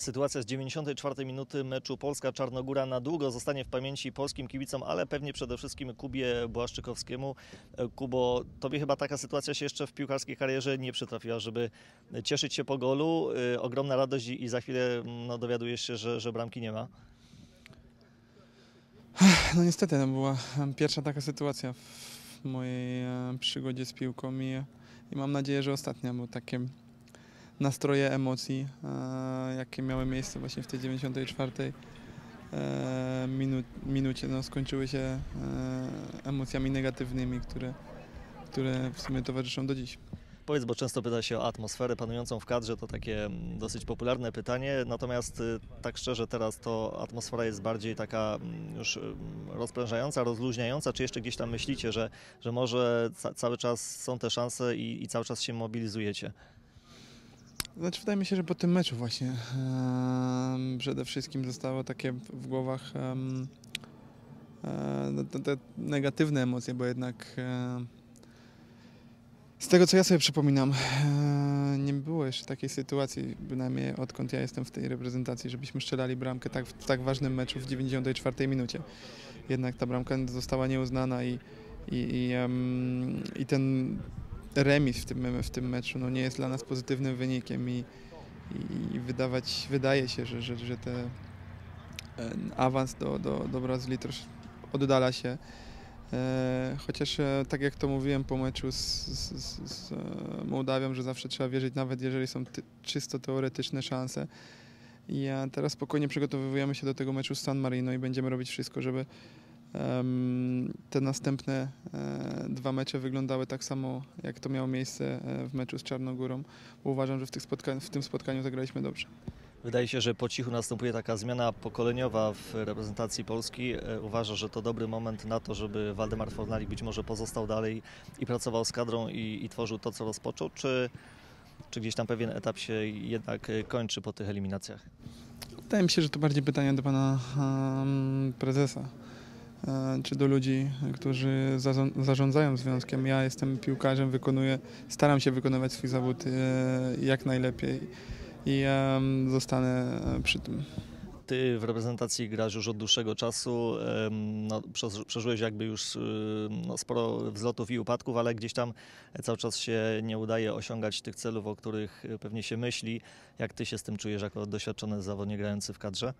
Sytuacja z 94 minuty meczu Polska-Czarnogóra na długo zostanie w pamięci polskim kibicom, ale pewnie przede wszystkim Kubie Błaszczykowskiemu. E, Kubo, tobie chyba taka sytuacja się jeszcze w piłkarskiej karierze nie przytrafiła, żeby cieszyć się po golu, e, ogromna radość i za chwilę no, dowiadujesz się, że, że bramki nie ma. No niestety, to była pierwsza taka sytuacja w mojej przygodzie z piłką i, i mam nadzieję, że ostatnia, bo takie nastroje emocji, e, jakie miały miejsce właśnie w tej 94 e, minu, minucie, no, skończyły się e, emocjami negatywnymi, które, które w sumie towarzyszą do dziś. Powiedz, bo często pyta się o atmosferę panującą w kadrze, to takie mm, dosyć popularne pytanie, natomiast y, tak szczerze teraz to atmosfera jest bardziej taka mm, już mm, rozprężająca, rozluźniająca, czy jeszcze gdzieś tam myślicie, że, że może ca cały czas są te szanse i, i cały czas się mobilizujecie? Znaczy wydaje mi się, że po tym meczu właśnie przede wszystkim zostało takie w głowach e, no, te, te negatywne emocje, bo jednak e, z tego co ja sobie przypominam, e, nie było jeszcze takiej sytuacji, bynajmniej odkąd ja jestem w tej reprezentacji, żebyśmy strzelali bramkę tak, w tak ważnym meczu w 94 minucie. Jednak ta bramka została nieuznana i, i, i, i ten remis w tym, w tym meczu no, nie jest dla nas pozytywnym wynikiem i, i wydawać, wydaje się, że, że, że ten awans do, do, do Brazylii troszkę oddala się. E, chociaż e, tak jak to mówiłem po meczu z, z, z, z e, Mołdawią, że zawsze trzeba wierzyć, nawet jeżeli są ty, czysto teoretyczne szanse. I e, teraz spokojnie przygotowujemy się do tego meczu z San Marino i będziemy robić wszystko, żeby te następne e, dwa mecze wyglądały tak samo, jak to miało miejsce e, w meczu z Czarnogórą, bo uważam, że w, w tym spotkaniu zagraliśmy dobrze. Wydaje się, że po cichu następuje taka zmiana pokoleniowa w reprezentacji Polski. E, Uważasz, że to dobry moment na to, żeby Waldemar Fornalik być może pozostał dalej i pracował z kadrą i, i tworzył to, co rozpoczął, czy, czy gdzieś tam pewien etap się jednak kończy po tych eliminacjach? Wydaje mi się, że to bardziej pytanie do pana em, prezesa, czy do ludzi, którzy zarząd- zarządzają związkiem. Ja jestem piłkarzem, wykonuję, staram się wykonywać swój zawód e, jak najlepiej i em, zostanę e, przy tym. Ty w reprezentacji grasz już od dłuższego czasu, no, przeż- przeżyłeś jakby już no, sporo wzlotów i upadków, ale gdzieś tam cały czas się nie udaje osiągać tych celów, o których pewnie się myśli. Jak ty się z tym czujesz jako doświadczony zawodnik grający w kadrze?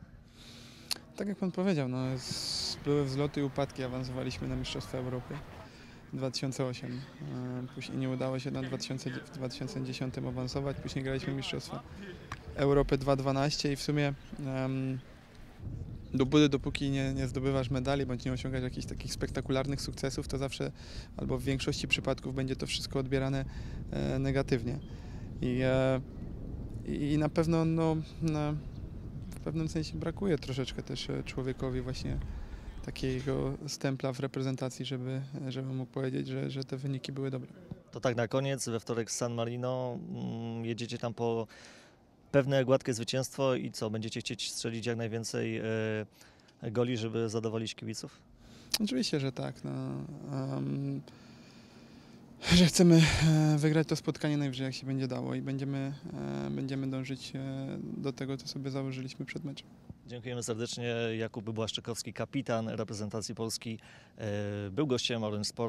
Tak jak pan powiedział, no, były wzloty i upadki, awansowaliśmy na Mistrzostwa Europy 2008. E, Później nie udało się na 2000, w 2010 awansować, później graliśmy Mistrzostwa Europy 2012 i w sumie um, dopóty, dopóki nie, nie zdobywasz medali bądź nie osiągasz jakichś takich spektakularnych sukcesów, to zawsze albo w większości przypadków będzie to wszystko odbierane e, negatywnie. I, e, i na pewno no, w pewnym sensie brakuje troszeczkę też e, człowiekowi właśnie takiego stempla w reprezentacji, żeby, żeby mógł powiedzieć, że, że te wyniki były dobre. To tak na koniec, we wtorek z San Marino mm, jedziecie tam po pewne gładkie zwycięstwo i co, będziecie chcieć strzelić jak najwięcej e, goli, żeby zadowolić kibiców? Oczywiście, że tak. No, em, że chcemy e, wygrać to spotkanie najwyżej jak się będzie dało i będziemy, e, będziemy dążyć e, do tego, co sobie założyliśmy przed meczem. Dziękujemy serdecznie. Jakub Błaszczykowski, kapitan reprezentacji Polski, był gościem Orange Sport.